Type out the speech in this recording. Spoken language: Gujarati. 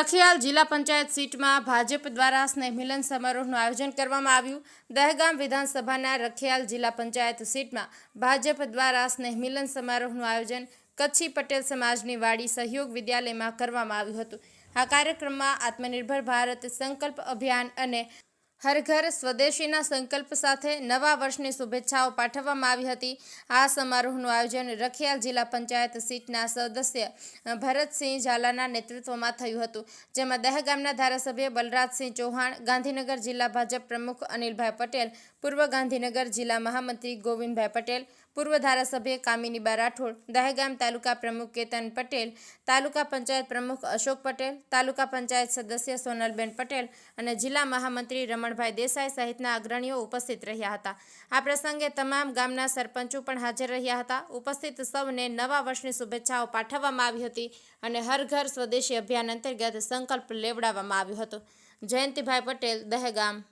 રખિયાલ જિલ્લા પંચાયત સીટમાં ભાજપ દ્વારા સ્નેહમિલન સમારોહનું આયોજન કરવામાં આવ્યું. દહેગામ વિધાનસભાના રખિયાલ જિલ્લા પંચાયત સીટમાં ભાજપ દ્વારા સ્નેહમિલન સમારોહનું આયોજન કચ્છી પટેલ સમાજની વાડી સહયોગ વિદ્યાલયમાં કરવામાં આવ્યું હતું. આ કાર્યક્રમમાં આત્મનિર્ભર ભારત સંકલ્પ અભિયાન અને હર ઘર સ્વદેશીના સંકલ્પ સાથે નવા વર્ષની શુભેચ્છાઓ પાઠવવામાં આવી હતી. આ સમારોહનું આયોજન રખિયાલ જિલ્લા પંચાયત સીટના સદસ્ય ભરતસિંહ ઝાલાના નેતૃત્વમાં થયું હતું. જેમાં દહેગામના ધારાસભ્ય બલરાજસિંહ ચૌહાણ, ગાંધીનગર જિલ્લા ભાજપ પ્રમુખ અનિલભાઈ પટેલ, પૂર્વ ગાંધીનગર જિલ્લા મહામંત્રી ગોવિંદભાઈ પટેલ, પૂર્વ ધારાસભ્ય કામિનીબા રાઠોડ, દહેગામ તાલુકા પ્રમુખ કેતન પટેલ, તાલુકા પંચાયત પ્રમુખ અશોક પટેલ, તાલુકા પંચાયત સદસ્ય સોનલબેન પટેલ અને જિલ્લા મહામંત્રી રમણભાઈ દેસાઈ સહિતના અગ્રણીઓ ઉપસ્થિત રહ્યા હતા. આ પ્રસંગે તમામ ગામના સરપંચો પણ હાજર રહ્યા હતા. ઉપસ્થિત સૌને નવા વર્ષની શુભેચ્છાઓ પાઠવવામાં આવી હતી અને હર ઘર સ્વદેશી અભિયાન અંતર્ગત સંકલ્પ લેવડાવવામાં આવ્યો હતો. જયંતિભાઈ પટેલ, દહેગામ.